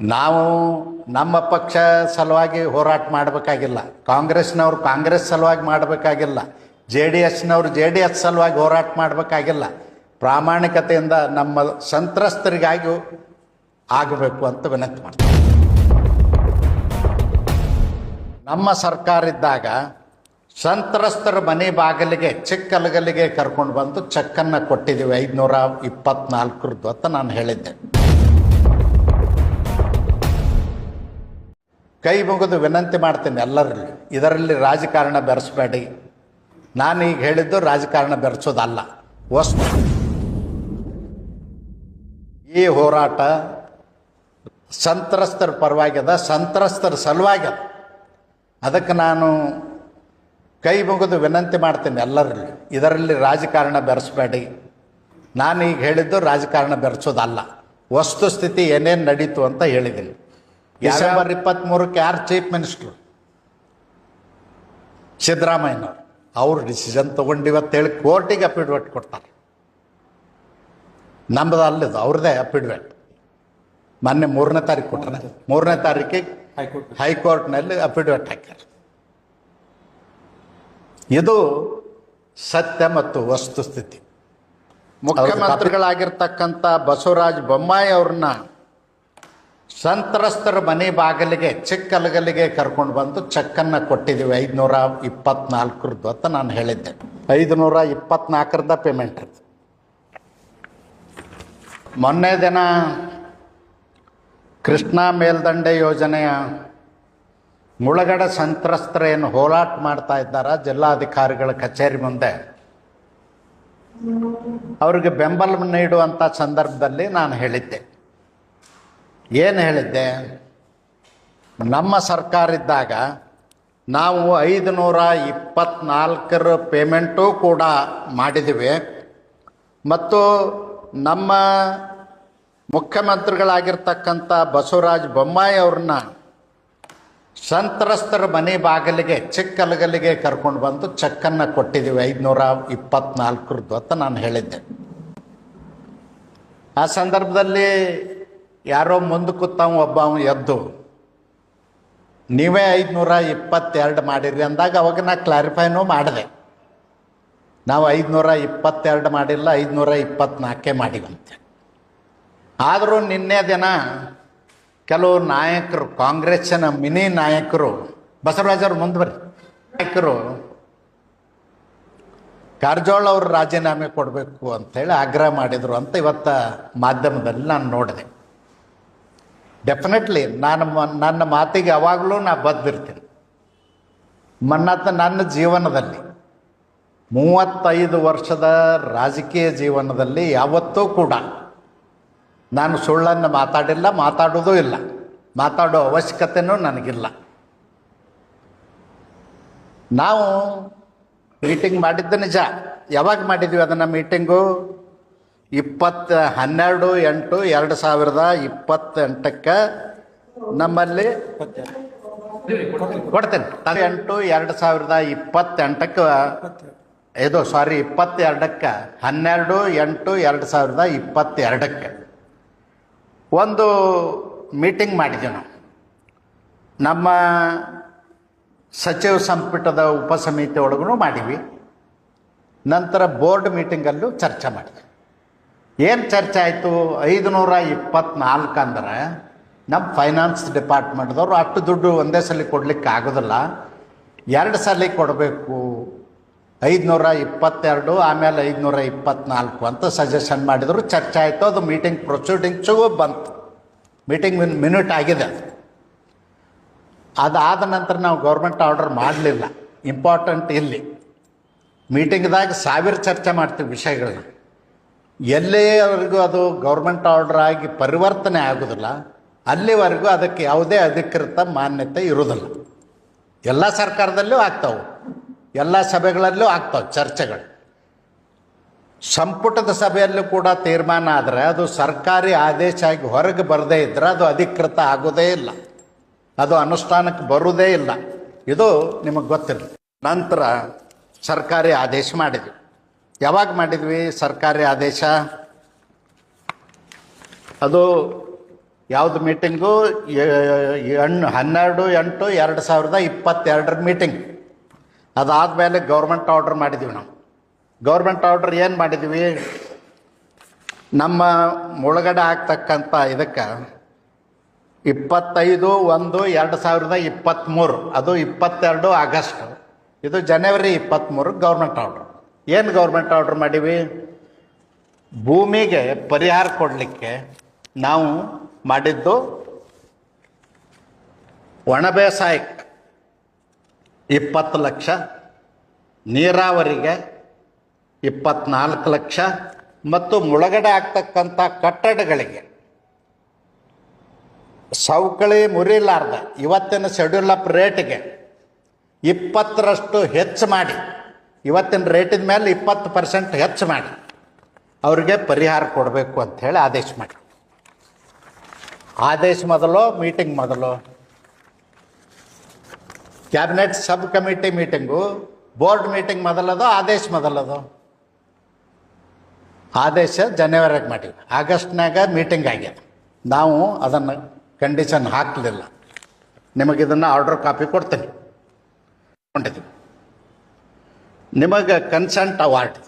ನಾವು ನಮ್ಮ ಪಕ್ಷ ಸಲುವಾಗಿ ಹೋರಾಟ ಮಾಡಬೇಕಾಗಿಲ್ಲ. ಕಾಂಗ್ರೆಸ್ನವ್ರು ಕಾಂಗ್ರೆಸ್ ಸಲುವಾಗಿ ಮಾಡಬೇಕಾಗಿಲ್ಲ. ಜೆ ಡಿ ಎಸ್ನವ್ರು ಜೆ ಡಿ ಎಸ್ ಸಲುವಾಗಿ ಹೋರಾಟ ಮಾಡಬೇಕಾಗಿಲ್ಲ. ಪ್ರಾಮಾಣಿಕತೆಯಿಂದ ನಮ್ಮ ಸಂತ್ರಸ್ತರಿಗಾಗಿ ಆಗಬೇಕು ಅಂತ ವಿನಂತಿ ಮಾಡ್ತೀನಿ. ನಮ್ಮ ಸರ್ಕಾರ ಇದ್ದಾಗ ಸಂತ್ರಸ್ತರ ಮನೆ ಬಾಗಿಲಿಗೆ ಚಿಕ್ಕಲಗಲಿಗೆ ಕರ್ಕೊಂಡು ಬಂದು ಚೆಕ್ಕನ್ನು ಕೊಟ್ಟಿದ್ದೀವಿ. ಐದುನೂರ ಇಪ್ಪತ್ನಾಲ್ಕರದ್ದು ಅಂತ ನಾನು ಹೇಳಿದ್ದೆ. ಕೈ ಮುಗಿದು ವಿನಂತಿ ಮಾಡ್ತೀನಿ ಎಲ್ಲರಲ್ಲಿ. ಇದರಲ್ಲಿ ರಾಜಕಾರಣ ಬೆರೆಸಬೇಡಿ. ನಾನು ಈಗ ಹೇಳಿದ್ದು ರಾಜಕಾರಣ ಬೆರೆಸೋದಲ್ಲ. ವಸ್ತು. ಈ ಹೋರಾಟ ಸಂತ್ರಸ್ತರ ಪರವಾಗ್ಯದ ಸಂತ್ರಸ್ತರ ಸಲುವಾಗ್ಯದ ಅದಕ್ಕೆ ನಾನು ಕೈ ಮುಗಿದು ವಿನಂತಿ ಮಾಡ್ತೀನಿ ಎಲ್ಲರಲ್ಲಿ. ಇದರಲ್ಲಿ ರಾಜಕಾರಣ ಬೆರೆಸಬೇಡಿ. ನಾನು ಈಗ ಹೇಳಿದ್ದು ರಾಜಕಾರಣ ಬೆರೆಸೋದಲ್ಲ. ವಸ್ತುಸ್ಥಿತಿ ಏನೇನು ನಡೀತು ಅಂತ ಹೇಳಿದ್ದೀನಿ. ಡಿಸೆಂಬರ್ ಇಪ್ಪತ್ತ್ಮೂರಕ್ಕೆ ಯಾರು ಚೀಫ್ ಮಿನಿಸ್ಟ್ರು? ಸಿದ್ದರಾಮಯ್ಯನವ್ರು. ಅವ್ರು ಡಿಸಿಷನ್ ತೊಗೊಂಡಿವತ್ತೇಳಿ ಕೋರ್ಟಿಗೆ ಅಫಿಡವಿಟ್ ಕೊಡ್ತಾರೆ. ನಮ್ಮದು ಅಲ್ಲದು ಅವ್ರದ್ದೇ ಅಫಿಡವಿಟ್ ಮೊನ್ನೆ ಮೂರನೇ ತಾರೀಕು ಕೊಟ್ಟರೆ ಮೂರನೇ ತಾರೀಕಿಗೆ ಹೈಕೋರ್ಟ್. ಹೈಕೋರ್ಟ್ನಲ್ಲಿ ಅಫಿಡವಿಟ್ ಹಾಕ್ಯಾರ. ಇದು ಸತ್ಯ ಮತ್ತು ವಸ್ತುಸ್ಥಿತಿ ಮುಖ್ಯಮಂತ್ರಿಗಳಾಗಿರ್ತಕ್ಕಂಥ ಬಸವರಾಜ ಬೊಮ್ಮಾಯಿ ಅವ್ರನ್ನ ಸಂತ್ರಸ್ತರ ಮನೆ ಬಾಗಿಲಿಗೆ ಚಿಕ್ಕಲಗಲಿಗೆ ಕರ್ಕೊಂಡು ಬಂದು ಚೆಕ್ಕನ್ನು ಕೊಟ್ಟಿದ್ದೀವಿ. ಐದುನೂರ ಇಪ್ಪತ್ನಾಲ್ಕರದ್ದು ಅಂತ ನಾನು ಹೇಳಿದ್ದೆ. ಐದುನೂರ ಇಪ್ಪತ್ನಾಲ್ಕರದ ಪೇಮೆಂಟ್ ಅದು. ಮೊನ್ನೆ ದಿನ ಕೃಷ್ಣಾ ಮೇಲ್ದಂಡೆ ಯೋಜನೆಯ ಮುಳಗಡ ಸಂತ್ರಸ್ತರ ಏನು ಹೋರಾಟ ಮಾಡ್ತಾ ಇದ್ದಾರ? ಜಿಲ್ಲಾಧಿಕಾರಿಗಳ ಕಚೇರಿ ಮುಂದೆ. ಅವರಿಗೆ ಬೆಂಬಲ ನೀಡುವಂಥ ಸಂದರ್ಭದಲ್ಲಿ ನಾನು ಹೇಳಿದ್ದೆ. ಏನು ಹೇಳಿದ್ದೆ? ನಮ್ಮ ಸರ್ಕಾರ ಇದ್ದಾಗ ನಾವು ಐದು ನೂರ ಇಪ್ಪತ್ನಾಲ್ಕರ ಪೇಮೆಂಟು ಕೂಡ ಮಾಡಿದ್ದೀವಿ ಮತ್ತು ನಮ್ಮ ಮುಖ್ಯಮಂತ್ರಿಗಳಾಗಿರ್ತಕ್ಕಂಥ ಬಸವರಾಜ ಬೊಮ್ಮಾಯಿ ಅವ್ರನ್ನ ಸಂತ್ರಸ್ತರ ಮನೆ ಬಾಗಿಲಿಗೆ ಚಿಕ್ಕಲಗಲಿಗೆ ಕರ್ಕೊಂಡು ಬಂದು ಚೆಕ್ಕನ್ನು ಕೊಟ್ಟಿದ್ದೀವಿ ಐದುನೂರ ಇಪ್ಪತ್ನಾಲ್ಕರದ್ದು ಅಂತ ನಾನು ಹೇಳಿದ್ದೆ. ಆ ಸಂದರ್ಭದಲ್ಲಿ ಯಾರೋ ಮುಂದೆ ಕೂತವ ಒಬ್ಬ ಅವ ಎದ್ದು, ನೀವೇ ಐದುನೂರ ಇಪ್ಪತ್ತೆರಡು ಮಾಡಿರಿ ಅಂದಾಗ ಅವಾಗ ನಾ ಕ್ಲಾರಿಫೈನೂ ಮಾಡಿದೆ. ನಾವು ಐದುನೂರ ಇಪ್ಪತ್ತೆರಡು ಮಾಡಿಲ್ಲ, ಐದುನೂರ ಇಪ್ಪತ್ನಾಲ್ಕೇ ಮಾಡಿವಂತೆ. ಆದರೂ ನಿನ್ನೆ ದಿನ ಕೆಲವು ನಾಯಕರು, ಕಾಂಗ್ರೆಸ್ಸಿನ ಮಿನಿ ನಾಯಕರು ಬಸವರಾಜರು ಮುಂದೆ ಬರ್ರಿ. ನಾಯಕರು, ಕಾರಜೋಳ ಅವರು ರಾಜೀನಾಮೆ ಕೊಡಬೇಕು ಅಂತೇಳಿ ಆಗ್ರಹ ಮಾಡಿದರು ಅಂತ ಇವತ್ತು ಮಾಧ್ಯಮದಲ್ಲಿ ನಾನು ನೋಡಿದೆ. ಡೆಫಿನೆಟ್ಲಿ ನಾನು ನನ್ನ ಮಾತಿಗೆ ಯಾವಾಗಲೂ ನಾ ಬದ್ದಿರ್ತೀನಿ. ಮನ್ನತ್ತ ನನ್ನ ಜೀವನದಲ್ಲಿ, ಮೂವತ್ತೈದು ವರ್ಷದ ರಾಜಕೀಯ ಜೀವನದಲ್ಲಿ ಯಾವತ್ತೂ ಕೂಡ ನಾನು ಸುಳ್ಳನ್ನು ಮಾತಾಡಿಲ್ಲ, ಮಾತಾಡೋದೂ ಇಲ್ಲ. ಮಾತಾಡೋ ಅವಶ್ಯಕತೆನೂ ನನಗಿಲ್ಲ. ನಾವು ಮೀಟಿಂಗ್ ಮಾಡಿದ್ದು ನಿಜ. ಯಾವಾಗ ಮಾಡಿದ್ವಿ ಅದನ್ನು ಮೀಟಿಂಗು ಇಪ್ಪತ್ತು ಹನ್ನೆರಡು ಎಂಟು ಎರಡು ಸಾವಿರದ ಇಪ್ಪತ್ತೆಂಟಕ್ಕೆ ನಮ್ಮಲ್ಲಿ ಕೊಡ್ತೇನೆ. ತಲೆ ಎಂಟು ಎರಡು ಸಾವಿರದ ಇಪ್ಪತ್ತೆಂಟಕ್ಕೆ, ಇದು ಸಾರಿ ಇಪ್ಪತ್ತೆರಡಕ್ಕೆ, ಹನ್ನೆರಡು ಎಂಟು ಎರಡು ಸಾವಿರದ ಇಪ್ಪತ್ತೆರಡಕ್ಕೆ ಒಂದು ಮೀಟಿಂಗ್ ಮಾಡಿದ್ವಿ ನಾವು. ನಮ್ಮ ಸಚಿವ ಸಂಪುಟದ ಉಪಸಮಿತಿ ಒಳಗೂ ಮಾಡಿವಿ. ನಂತರ ಬೋರ್ಡ್ ಮೀಟಿಂಗಲ್ಲೂ ಚರ್ಚೆ ಮಾಡಿದ್ವಿ. ಏನು ಚರ್ಚೆ ಆಯಿತು? ಐದುನೂರ ಇಪ್ಪತ್ನಾಲ್ಕು ಅಂದ್ರೆ ನಮ್ಮ ಫೈನಾನ್ಸ್ ಡಿಪಾರ್ಟ್ಮೆಂಟ್ದವರು ಅಷ್ಟು ದುಡ್ಡು ಒಂದೇ ಸಲ ಕೊಡಲಿಕ್ಕೆ ಆಗೋದಿಲ್ಲ. ಎರಡು ಸಲ ಕೊಡಬೇಕು. ಐದುನೂರ ಇಪ್ಪತ್ತೆರಡು ಆಮೇಲೆ ಐದುನೂರ ಇಪ್ಪತ್ನಾಲ್ಕು ಅಂತ ಸಜೆಷನ್ ಮಾಡಿದರು. ಚರ್ಚೆ ಆಯಿತು. ಅದು ಮೀಟಿಂಗ್ ಪ್ರೊಸೀಡಿಂಗ್ಸು ಬಂತು. ಮೀಟಿಂಗ್ ಮಿನ್ ಮಿನಿಟ್ ಆಗಿದೆ ಅದು. ಅದಾದ ನಂತರ ನಾವು ಗೌರ್ಮೆಂಟ್ ಆರ್ಡರ್ ಮಾಡಲಿಲ್ಲ. ಇಂಪಾರ್ಟೆಂಟ್ ಇಲ್ಲಿ. ಮೀಟಿಂಗ್ದಾಗ ಸಾವಿರ ಚರ್ಚೆ ಮಾಡ್ತೀವಿ ವಿಷಯಗಳನ್ನ. ಎಲ್ಲಿವರೆಗೂ ಅದು ಗೌರ್ಮೆಂಟ್ ಆರ್ಡರ್ ಆಗಿ ಪರಿವರ್ತನೆ ಆಗೋದಿಲ್ಲ, ಅಲ್ಲಿವರೆಗೂ ಅದಕ್ಕೆ ಯಾವುದೇ ಅಧಿಕೃತ ಮಾನ್ಯತೆ ಇರೋದಿಲ್ಲ. ಎಲ್ಲ ಸರ್ಕಾರದಲ್ಲೂ ಆಗ್ತಾವೆ, ಎಲ್ಲ ಸಭೆಗಳಲ್ಲೂ ಆಗ್ತಾವೆ ಚರ್ಚೆಗಳು. ಸಂಪುಟದ ಸಭೆಯಲ್ಲೂ ಕೂಡ ತೀರ್ಮಾನ ಆದರೆ ಅದು ಸರ್ಕಾರಿ ಆದೇಶ ಆಗಿ ಹೊರಗೆ ಬರದೇ ಇದ್ದರೆ ಅದು ಅಧಿಕೃತ ಆಗೋದೇ ಇಲ್ಲ. ಅದು ಅನುಷ್ಠಾನಕ್ಕೆ ಬರುವುದೇ ಇಲ್ಲ. ಇದು ನಿಮಗೆ ಗೊತ್ತಿರಲಿ. ನಂತರ ಸರ್ಕಾರಿ ಆದೇಶ ಮಾಡಿದ್ವಿ. ಯಾವಾಗ ಮಾಡಿದ್ವಿ ಸರ್ಕಾರಿ ಆದೇಶ? ಅದು ಯಾವುದು ಮೀಟಿಂಗು? ಎಣ್ಣು, ಹನ್ನೆರಡು, ಎಂಟು, ಎರಡು ಸಾವಿರದ ಇಪ್ಪತ್ತೆರಡರ ಮೀಟಿಂಗ್. ಅದಾದಮೇಲೆ ಗೌರ್ಮೆಂಟ್ ಆರ್ಡ್ರ್ ಮಾಡಿದ್ವಿ ನಾವು. ಗೌರ್ಮೆಂಟ್ ಆರ್ಡ್ರ್ ಏನು ಮಾಡಿದ್ವಿ? ನಮ್ಮ ಮುಳುಗಡೆ ಆಗ್ತಕ್ಕಂಥ ಇದಕ್ಕೆ ಇಪ್ಪತ್ತೈದು, ಒಂದು, ಎರಡು ಸಾವಿರದ ಇಪ್ಪತ್ತ್ಮೂರು ಅದು ಇಪ್ಪತ್ತೆರಡು ಆಗಸ್ಟ್. ಇದು ಜನವರಿ ಇಪ್ಪತ್ತ್ಮೂರು ಗೌರ್ಮೆಂಟ್ ಆರ್ಡ್ರ್. ಏನು ಗೌರ್ಮೆಂಟ್ ಆರ್ಡ್ರ್ ಮಾಡೀವಿ? ಭೂಮಿಗೆ ಪರಿಹಾರ ಕೊಡಲಿಕ್ಕೆ ನಾವು ಮಾಡಿದ್ದು ಒಣ ಬೇಸಾಯಕ್ಕೆ ಇಪ್ಪತ್ತು ಲಕ್ಷ, ನೀರಾವರಿಗೆ ಇಪ್ಪತ್ನಾಲ್ಕು ಲಕ್ಷ ಮತ್ತು ಮುಳುಗಡೆ ಆಗ್ತಕ್ಕಂಥ ಕಟ್ಟಡಗಳಿಗೆ. ಸವಕಳಿ ಮುರಿಲಾರ್ದ ಇವತ್ತಿನ ಶೆಡ್ಯೂಲ್ ಅಪ್ ರೇಟ್ಗೆ ಇಪ್ಪತ್ತರಷ್ಟು ಹೆಚ್ಚು ಮಾಡಿ. ಇವತ್ತಿನ ರೇಟಿನ ಮೇಲೆ ಇಪ್ಪತ್ತು ಪರ್ಸೆಂಟ್ ಹೆಚ್ಚು ಮಾಡಿ. ಅವ್ರಿಗೆ ಪರಿಹಾರ ಕೊಡಬೇಕು ಅಂಥೇಳಿ ಆದೇಶ ಮಾಡಿ. ಆದೇಶ ಮೊದಲು ಮೀಟಿಂಗ್ ಮೊದಲು. Cabinet sub committee meeting board meeting ಮೊದಲದು, ಆದೇಶ ಮೊದಲದು. ಆದೇಶ ಜನವರಿಗೆ ಮಾಡಿವಿ ಆಗಸ್ಟ್ನಾಗ ಮೀಟಿಂಗ್ ಆಗ್ಯದ ನಾವು ಅದನ್ನು ಕಂಡೀಷನ್ ಹಾಕಲಿಲ್ಲ. ನಿಮಗೆ ಇದನ್ನು ಆರ್ಡರ್ ಕಾಪಿ ಕೊಡ್ತೀನಿ. ಕೊಂಡಿದ್ದೀವಿ ನಿಮಗೆ ಕನ್ಸಂಟ್ ಅವಾರ್ಡ್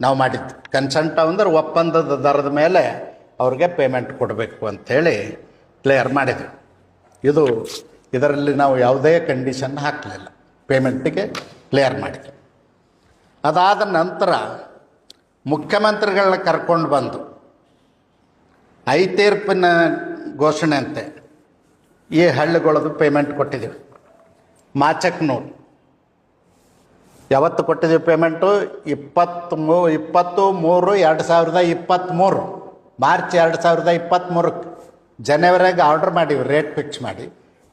ನಾವು ಮಾಡಿದ್ದು. ಕನ್ಸಂಟ್ ಅಂದ್ರೆ ಒಪ್ಪಂದದ ದರದ ಮೇಲೆ ಅವ್ರಿಗೆ ಪೇಮೆಂಟ್ ಕೊಡಬೇಕು ಅಂಥೇಳಿ ಕ್ಲಿಯರ್ ಮಾಡಿದ್ವಿ. ಇದು ಇದರಲ್ಲಿ ನಾವು ಯಾವುದೇ ಕಂಡೀಷನ್ ಹಾಕಲಿಲ್ಲ. ಪೇಮೆಂಟಿಗೆ ಕ್ಲಿಯರ್ ಮಾಡಿದ್ವಿ. ಅದಾದ ನಂತರ ಮುಖ್ಯಮಂತ್ರಿಗಳನ್ನ ಕರ್ಕೊಂಡು ಬಂದು ಐ ತೀರ್ಪಿನ ಘೋಷಣೆ ಅಂತೆ ಈ ಹಳ್ಳಿಗಳದು ಪೇಮೆಂಟ್ ಕೊಟ್ಟಿದ್ದೀವಿ. ಮಾಚಕ್ನೂರು. ಯಾವತ್ತು ಕೊಟ್ಟಿದ್ದೀವಿ ಪೇಮೆಂಟು? ಇಪ್ಪತ್ತ್ ಮೂ ಇಪ್ಪತ್ತು ಮೂರು ಎರಡು ಸಾವಿರದ ಇಪ್ಪತ್ತ್ಮೂರು ಮಾರ್ಚ್ ಎರಡು ಸಾವಿರದ ಇಪ್ಪತ್ತ್ಮೂರಕ್ಕೆ ಜನವರಿಗೆ ಆರ್ಡ್ರ್ ಮಾಡಿವಿ, ರೇಟ್ ಫಿಕ್ಸ್ ಮಾಡಿ.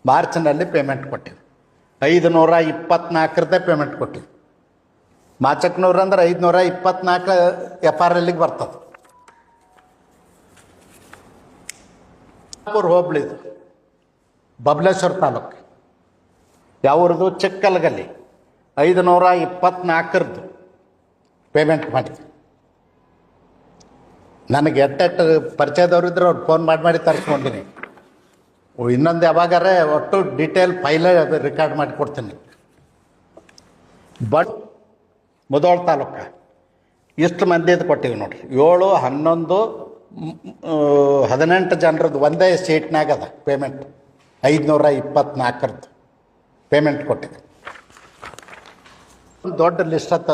ಮಾರ್ಚ್ನಲ್ಲಿ ಪೇಮೆಂಟ್ ಕೊಟ್ಟಿವಿ. ಐದು ನೂರ ಇಪ್ಪತ್ನಾಲ್ಕರದ್ದೇ ಪೇಮೆಂಟ್ ಕೊಟ್ಟಿವಿ. ಮಾಚಕ್ನೂರು ಅಂದ್ರೆ ಐದುನೂರ ಇಪ್ಪತ್ನಾಲ್ಕು ಎಫ್ ಆರ್ ಎಲ್ಲಿಗೆ ಬರ್ತದೆ ಹೋಬಳಿದು, ಬಬಲೇಶ್ವರ ತಾಲೂಕು ಯಾವ್ರದ್ದು ಚಿಕ್ಕಲಗಲ್ಲಿ. ಐದು ನೂರ ಇಪ್ಪತ್ನಾಲ್ಕರದ್ದು ಪೇಮೆಂಟ್ ಮಾಡಿದ್ವಿ. ನನಗೆ ಎಟ್ಟೆಟ್ಟು ಪರಿಚಯದವ್ರು ಇದ್ರೆ ಅವ್ರು ಫೋನ್ ಮಾಡಿ ಮಾಡಿ ತರಿಸ್ಕೊಂಡಿನಿ. ಇನ್ನೊಂದು ಯಾವಾಗಾರೆ ಒಟ್ಟು ಡೀಟೇಲ್ ಫೈಲೇ ರೆಕಾರ್ಡ್ ಮಾಡಿ ಕೊಡ್ತೀನಿ. ಬಟ್ ಮುದೋಳ್ ತಾಲೂಕ. ಇಷ್ಟು ಮಂದಿದು ಕೊಟ್ಟಿವಿ ನೋಡಿರಿ. ಏಳು, ಹನ್ನೊಂದು ಹದಿನೆಂಟು ಜನರದ್ದು ಒಂದೇ ಸೀಟ್ನಾಗದ ಪೇಮೆಂಟ್ ಐದುನೂರ ಇಪ್ಪತ್ನಾಲ್ಕರದ್ದು ಪೇಮೆಂಟ್ ಕೊಟ್ಟಿದ್ದೆ ದೊಡ್ಡ ಲಿಸ್ಟ್ ತ,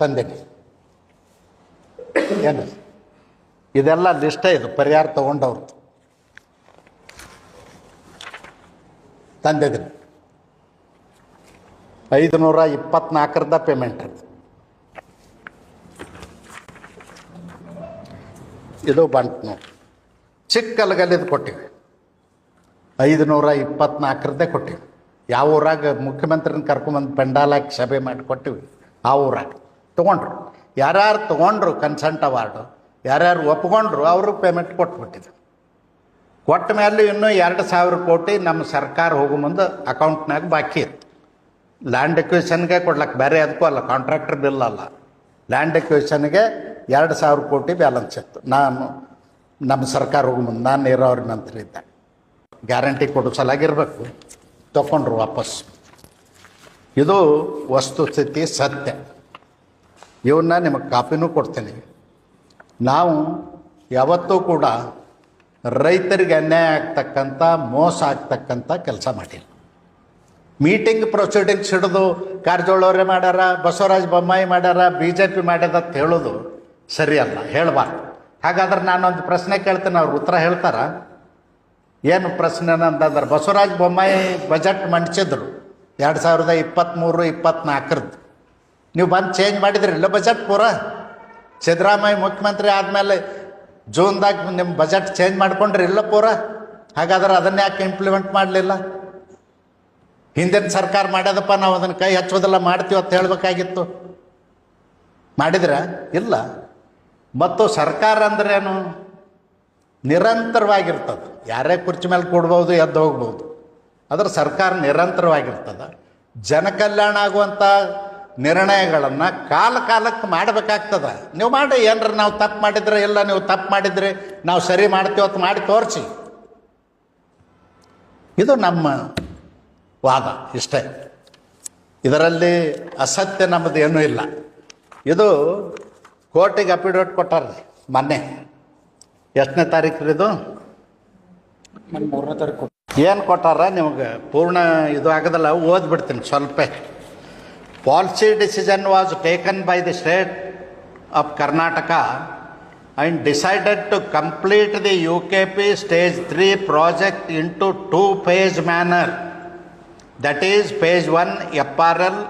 ತಂದೇನೆ. ಏನು? ಇದೆಲ್ಲ ಲಿಸ್ಟೇ ಇದು, ಪರಿಹಾರ ತಗೊಂಡವ್ರು. ತಂದಿದ್ದೀನಿ. ಐದು ನೂರ ಇಪ್ಪತ್ನಾಲ್ಕರದ ಪೇಮೆಂಟ್ ಇದು ಬಂತು. ನೋಡಿ ಚಿಕ್ಕಲ್ಗಲ್ಲಿದು ಕೊಟ್ಟಿವಿ. ಐದು ನೂರ ಇಪ್ಪತ್ನಾಲ್ಕರದ್ದೇ ಕೊಟ್ಟಿವಿ. ಯಾವ ಊರಾಗ ಮುಖ್ಯಮಂತ್ರಿನ ಕರ್ಕೊಂಬಂದು ಪೆಂಡಾಲಾಗಿ ಸಭೆ ಮಾಡಿ ಕೊಟ್ಟಿವಿ, ಆ ಊರಾಗ. ತೊಗೊಂಡ್ರು. ಯಾರ್ಯಾರು ತೊಗೊಂಡ್ರು ಕನ್ಸಂಟ್ ಅವಾರ್ಡು ಯಾರ್ಯಾರು ಒಪ್ಕೊಂಡ್ರು ಅವ್ರಿಗೆ ಪೇಮೆಂಟ್ ಕೊಟ್ಬಿಟ್ಟಿದ್ರು. ಕೊಟ್ಟ ಮೇಲೆ ಇನ್ನೂ ಎರಡು ಸಾವಿರ ಕೋಟಿ ನಮ್ಮ ಸರ್ಕಾರ ಹೋಗೋ ಮುಂದೆ ಅಕೌಂಟ್ನಾಗ ಬಾಕಿ ಇತ್ತು. ಲ್ಯಾಂಡ್ ಎಕ್ವಿಷನ್ಗೆ ಕೊಡ್ಲಕ್ಕೆ ಬೇರೆ ಅದಕ್ಕೂ ಅಲ್ಲ ಕಾಂಟ್ರಾಕ್ಟರ್ ಬಿಲ್ ಅಲ್ಲ. ಲ್ಯಾಂಡ್ ಎಕ್ವಿಷನ್ಗೆ ಎರಡು ಸಾವಿರ ಕೋಟಿ ಬ್ಯಾಲೆನ್ಸ್ ಇತ್ತು. ನಾನು, ನಮ್ಮ ಸರ್ಕಾರ ಹೋಗೋ ಮುಂದೆ, ನಾನು ನೀರಾವರಿ ಮಂತ್ರಿ ಇದ್ದೆ. ಗ್ಯಾರಂಟಿ ಕೊಡೋ ಸಲಾಗಿರ್ಬೇಕು ತಗೊಂಡ್ರು ವಾಪಸ್. ಇದು ವಸ್ತುಸ್ಥಿತಿ ಸತ್ಯ. ಇವನ್ನ ನಿಮಗೆ ಕಾಪಿನೂ ಕೊಡ್ತೇನೆ. ನಾವು ಯಾವತ್ತೂ ಕೂಡ ರೈತರಿಗೆ ಅನ್ಯಾಯ ಆಗ್ತಕ್ಕಂಥ ಮೋಸ ಆಗ್ತಕ್ಕಂಥ ಕೆಲಸ ಮಾಡಿಲ್ಲ. ಮೀಟಿಂಗ್ ಪ್ರೊಸೀಡಿಂಗ್ಸ್ ಹಿಡಿದು ಕಾರಜೋಳವರೇ ಮಾಡ್ಯಾರ, ಬಸವರಾಜ ಬೊಮ್ಮಾಯಿ ಮಾಡ್ಯಾರ ಬಿ ಜೆ ಪಿ ಮಾಡ್ಯದ ಅಂತ ಹೇಳೋದು ಸರಿಯಲ್ಲ, ಹೇಳಬಾರ್ದು. ಹಾಗಾದ್ರೆ ನಾನೊಂದು ಪ್ರಶ್ನೆ ಕೇಳ್ತೀನಿ, ಅವ್ರ ಉತ್ತರ ಹೇಳ್ತಾರ? ಏನು ಪ್ರಶ್ನೆ ಅಂತಂದ್ರೆ, ಬಸವರಾಜ ಬೊಮ್ಮಾಯಿ ಬಜೆಟ್ ಮಂಡಿಸಿದ್ರು. ಎರಡು ಸಾವಿರದ ಇಪ್ಪತ್ತ್ಮೂರು ಇಪ್ಪತ್ತ್ನಾಲ್ಕರದ್ದು ನೀವು ಬಂದು ಚೇಂಜ್ ಮಾಡಿದ್ರಿ, ಇಲ್ಲ ಬಜೆಟ್ ಪೂರ? ಸಿದ್ದರಾಮಯ್ಯ ಮುಖ್ಯಮಂತ್ರಿ ಆದಮೇಲೆ ಜೂನ್ದಾಗ ನಿಮ್ಮ ಬಜೆಟ್ ಚೇಂಜ್ ಮಾಡ್ಕೊಂಡ್ರಿ, ಇಲ್ಲ ಪೂರ? ಹಾಗಾದ್ರೆ ಅದನ್ನು ಯಾಕೆ ಇಂಪ್ಲಿಮೆಂಟ್ ಮಾಡಲಿಲ್ಲ? ಹಿಂದಿನ ಸರ್ಕಾರ ಮಾಡ್ಯದಪ್ಪ, ನಾವು ಅದನ್ನು ಕೈ ಹಚ್ಚೋದೆಲ್ಲ ಮಾಡ್ತೀವಿ ಅಂತ ಹೇಳಬೇಕಾಗಿತ್ತು. ಮಾಡಿದ್ರೆ? ಇಲ್ಲ. ಮತ್ತು ಸರ್ಕಾರ ಅಂದ್ರೇನು? ನಿರಂತರವಾಗಿರ್ತದೆ. ಯಾರೇ ಕುರ್ಚಿ ಮೇಲೆ ಕೊಡ್ಬೋದು, ಎದ್ದು ಹೋಗ್ಬೋದು. ಆದರೆ ಸರ್ಕಾರ ನಿರಂತರವಾಗಿರ್ತದೆ. ಜನಕಲ್ಯಾಣ ಆಗುವಂಥ ನಿರ್ಣಯಗಳನ್ನು ಕಾಲ ಕಾಲಕ್ಕೆ ಮಾಡಬೇಕಾಗ್ತದೆ. ನೀವು ಮಾಡಿ, ಏನ್ರ ನಾವು ತಪ್ಪು ಮಾಡಿದ್ರೆ, ಇಲ್ಲ ನೀವು ತಪ್ಪು ಮಾಡಿದರೆ, ನಾವು ಸರಿ ಮಾಡ್ತೀವಿ ಅಂತ ಮಾಡಿ ತೋರಿಸಿ. ಇದು ನಮ್ಮ ವಾದ ಇಷ್ಟೇ. ಇದರಲ್ಲಿ ಅಸತ್ಯ ನಮ್ಮದು ಏನೂ ಇಲ್ಲ. ಇದು ಕೋರ್ಟಿಗೆ ಅಫಿಡವಿಟ್ ಕೊಟ್ಟಾರ್ರಿ ಮೊನ್ನೆ. ಎಷ್ಟನೇ ತಾರೀಕು ರೀ ಇದು? ಮೂರನೇ ತಾರೀಕು ಏನು ಕೊಟ್ಟಾರ ನಿಮಗೆ? ಪೂರ್ಣ ಇದು ಆಗದಲ್ಲ ಓದ್ಬಿಡ್ತೀನಿ ಸ್ವಲ್ಪ. Policy decision was taken by the state of Karnataka and decided to complete the U K P stage three project in to two phase manner that is page one F R L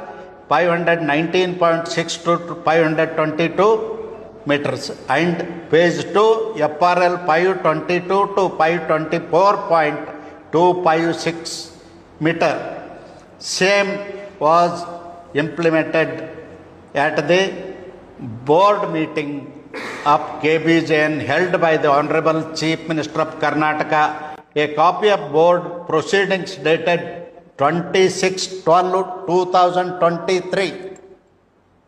five hundred nineteen point six to five hundred twenty two meters and page 2 FRL 522 to 524.256 meter. Same was implemented at the board meeting of KBJN held by the Honorable Chief Minister of Karnataka. A copy of board proceedings dated 26-12-2023.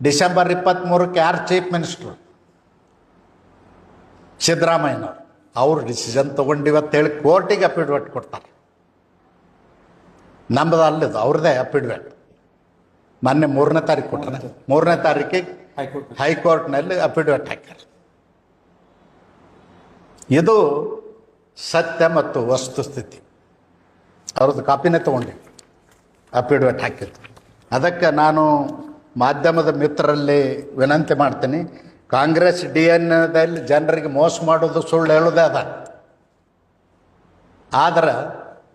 December ಇಪ್ಪತ್ತ್ಮೂರಕ್ಕೆ ಯಾರು chief minister ಸಿದ್ದರಾಮಯ್ಯನವ್ರು. ಅವ್ರು decision ತೊಗೊಂಡಿವತ್ತೇಳಿ ಕೋರ್ಟಿಗೆ ಅಪಿಡ್ವೆಟ್ ಕೊಡ್ತಾರೆ. ನಮ್ಮದು ಅಲ್ಲದು ಅವ್ರದ್ದೇ ಅಪಿಡ್ವೆಟ್ ಮೊನ್ನೆ ಮೂರನೇ ತಾರೀಕು ಕೊಟ್ಟರೆ ಮೂರನೇ ತಾರೀಕಿಗೆ ಹೈಕೋರ್ಟ್. ಹೈಕೋರ್ಟ್ನಲ್ಲಿ ಅಪಿಡ್ವೆಟ್ ಹಾಕ್ಯಾರ. ಇದು ಸತ್ಯ ಮತ್ತು ವಸ್ತುಸ್ಥಿತಿ ಅವ್ರದ್ದು ಕಾಪಿನೇ ತೊಗೊಂಡು ಅಪಿಡ್ವೆಟ್ ಹಾಕಿದ್ದು. ಅದಕ್ಕೆ ನಾನು ಮಾಧ್ಯಮದ ಮಿತ್ರರಲ್ಲಿ ವಿನಂತಿ ಮಾಡ್ತೀನಿ ಕಾಂಗ್ರೆಸ್ ಡಿ ಎನ್ದಲ್ಲಿ ಜನರಿಗೆ ಮೋಸ ಮಾಡೋದು ಸುಳ್ಳು ಹೇಳೋದೇ ಅದ. ಆದ್ರೆ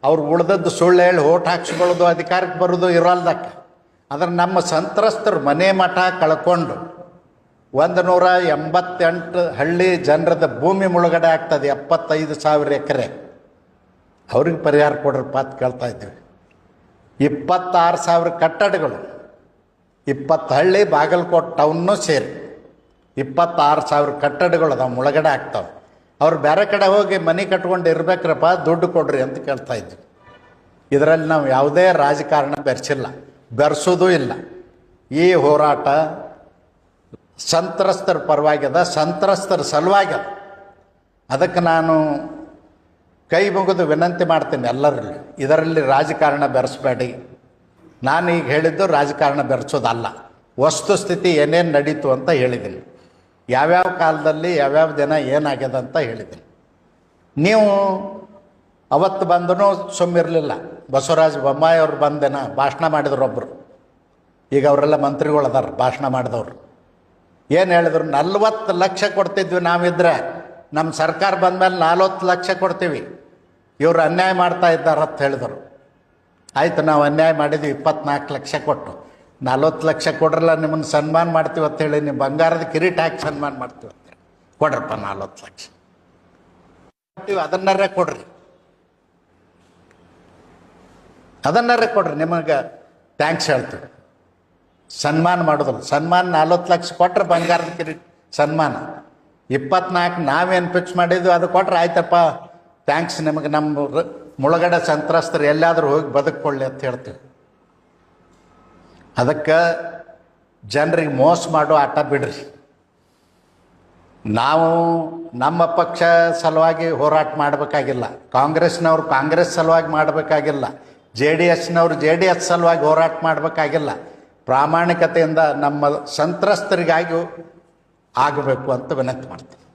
ಅವ್ರು ಉಳ್ದದ್ದು ಸುಳ್ಳು ಹೇಳಿ ಓಟ್ ಹಾಕ್ಸ್ಕೊಳ್ಳೋದು ಅಧಿಕಾರಕ್ಕೆ ಬರೋದು ಇರೋಲ್ದಕ್ಕೆ. ಆದ್ರೆ ನಮ್ಮ ಸಂತ್ರಸ್ತರು ಮನೆ ಮಠ ಕಳ್ಕೊಂಡು ಒಂದು ನೂರ ಎಂಬತ್ತೆಂಟು ಹಳ್ಳಿ ಜನರದ ಭೂಮಿ ಮುಳುಗಡೆ ಆಗ್ತದೆ, ಎಪ್ಪತ್ತೈದು ಸಾವಿರ ಎಕರೆ. ಅವ್ರಿಗೆ ಪರಿಹಾರ ಕೊಡ್ರಪ್ಪ ಅಂತ ಕೇಳ್ತಾ ಇದ್ದೀವಿ. ಇಪ್ಪತ್ತಾರು ಸಾವಿರ ಕಟ್ಟಡಗಳು, ಇಪ್ಪತ್ತು ಹಳ್ಳಿ ಬಾಗಲಕೋಟೆ ಟೌನ್ನು ಸೇರಿ. ಇಪ್ಪತ್ತಾರು ಸಾವಿರ ಕಟ್ಟಡಗಳು ಅದಾವೆ, ಮುಳುಗಡೆ ಆಗ್ತಾವೆ. ಅವ್ರು ಬೇರೆ ಕಡೆ ಹೋಗಿ ಮನೆ ಕಟ್ಕೊಂಡು ಇರ್ಬೇಕ್ರಪ್ಪ, ದುಡ್ಡು ಕೊಡ್ರಿ ಅಂತ ಕೇಳ್ತಾ ಇದ್ವಿ. ಇದರಲ್ಲಿ ನಾವು ಯಾವುದೇ ರಾಜಕಾರಣ ಬೆರೆಸಿಲ್ಲ, ಬೆರೆಸೋದೂ ಇಲ್ಲ. ಈ ಹೋರಾಟ ಸಂತ್ರಸ್ತರ ಪರವಾಗ್ಯದ, ಸಂತ್ರಸ್ತರ ಸಲುವಾಗ್ಯದ. ಅದಕ್ಕೆ ನಾನು ಕೈ ಮುಗಿದು ವಿನಂತಿ ಮಾಡ್ತೀನಿ ಎಲ್ಲರಲ್ಲಿ, ಇದರಲ್ಲಿ ರಾಜಕಾರಣ ಬೆರೆಸ್ಬೇಡಿ. ನಾನು ಈಗ ಹೇಳಿದ್ದು ರಾಜಕಾರಣ ಬೆರೆಸೋದಲ್ಲ, ವಸ್ತುಸ್ಥಿತಿ ಏನೇನು ನಡೀತು ಅಂತ ಹೇಳಿದ್ದೀನಿ. ಯಾವ್ಯಾವ ಕಾಲದಲ್ಲಿ ಯಾವ್ಯಾವ ದಿನ ಏನಾಗ್ಯದ ಅಂತ ಹೇಳಿದ್ದೀನಿ. ನೀವು ಅವತ್ತು ಬಂದೂ ಸುಮ್ಮಿರಲಿಲ್ಲ. ಬಸವರಾಜ ಬೊಮ್ಮಾಯಿ ಅವ್ರು ಬಂದೇನ, ಭಾಷಣ ಮಾಡಿದ್ರು ಒಬ್ಬರು ಈಗ ಅವರೆಲ್ಲ ಮಂತ್ರಿಗಳು ಅದಾರ, ಭಾಷಣ ಮಾಡಿದವರು. ಏನು ಹೇಳಿದ್ರು, ನಲ್ವತ್ತು ಲಕ್ಷ ಕೊಡ್ತಿದ್ವಿ ನಾವಿದ್ರೆ ನಮ್ಮ ಸರ್ಕಾರ ಬಂದಮೇಲೆ ನಲ್ವತ್ತು ಲಕ್ಷ ಕೊಡ್ತೀವಿ. ಇವರು ಅನ್ಯಾಯ ಮಾಡ್ತಾ ಇದ್ದಾರೆ ಅಂತ ಹೇಳಿದರು. ಆಯಿತು, ನಾವು ಅನ್ಯಾಯ ಮಾಡಿದ್ವಿ ಇಪ್ಪತ್ನಾಲ್ಕು ಲಕ್ಷ ಕೊಟ್ಟು. ನಲ್ವತ್ತು ಲಕ್ಷ ಕೊಡ್ರಲ್ಲ, ನಿಮ್ಮನ್ನು ಸನ್ಮಾನ ಮಾಡ್ತೀವಿ ಅಂತ ಹೇಳಿ, ನೀವು ಬಂಗಾರದ ಕಿರೀಟ ಹಾಕಿ ಸನ್ಮಾನ ಮಾಡ್ತೀವಿ ಅಂತ ಹೇಳಿ. ಕೊಡ್ರಪ್ಪ ನಲ್ವತ್ತು ಲಕ್ಷ. ಅದನ್ನರೇ ಕೊಡ್ರಿ. ಅದನ್ನರೇ ಕೊಡ್ರಿ, ನಿಮಗೆ ಥ್ಯಾಂಕ್ಸ್ ಹೇಳ್ತೀವಿ. ಸನ್ಮಾನ ಮಾಡೋದಿಲ್ಲ. ಸನ್ಮಾನ ನಲ್ವತ್ತು ಲಕ್ಷ ಕೊಟ್ರೆ ಬಂಗಾರದ ಕಿರೀಟ, ಸನ್ಮಾನ. ಇಪ್ಪತ್ನಾಲ್ಕು ನಾವೇನು ಫಿಕ್ಸ್ ಮಾಡಿದ್ವಿ, ಅದು ಕೊಟ್ರೆ ಆಯ್ತಪ್ಪ. ಥ್ಯಾಂಕ್ಸ್ ನಿಮಗೆ, ನಮ್ಮ ಮುಳುಗಡೆ ಸಂತ್ರಸ್ತರು ಎಲ್ಲಾದರೂ ಹೋಗಿ ಬದುಕೊಳ್ಳಿ ಅಂತ ಹೇಳ್ತೀವಿ. ಅದಕ್ಕೆ ಜನರಿಗೆ ಮೋಸ ಮಾಡೋ ಆಟ ಬಿಡ್ರಿ. ನಾವು ನಮ್ಮ ಪಕ್ಷ ಸಲುವಾಗಿ ಹೋರಾಟ ಮಾಡಬೇಕಾಗಿಲ್ಲ. ಕಾಂಗ್ರೆಸ್ನವ್ರು ಕಾಂಗ್ರೆಸ್ ಸಲುವಾಗಿ ಮಾಡಬೇಕಾಗಿಲ್ಲ. ಜೆ ಡಿ ಎಸ್ನವ್ರು ಜೆ ಡಿ ಎಸ್ ಸಲುವಾಗಿ ಹೋರಾಟ ಮಾಡಬೇಕಾಗಿಲ್ಲ. ಪ್ರಾಮಾಣಿಕತೆಯಿಂದ ನಮ್ಮ ಸಂತ್ರಸ್ತರಿಗಾಗಿ ಆಗಬೇಕು ಅಂತ ವಿನಂತಿ ಮಾಡ್ತೀನಿ.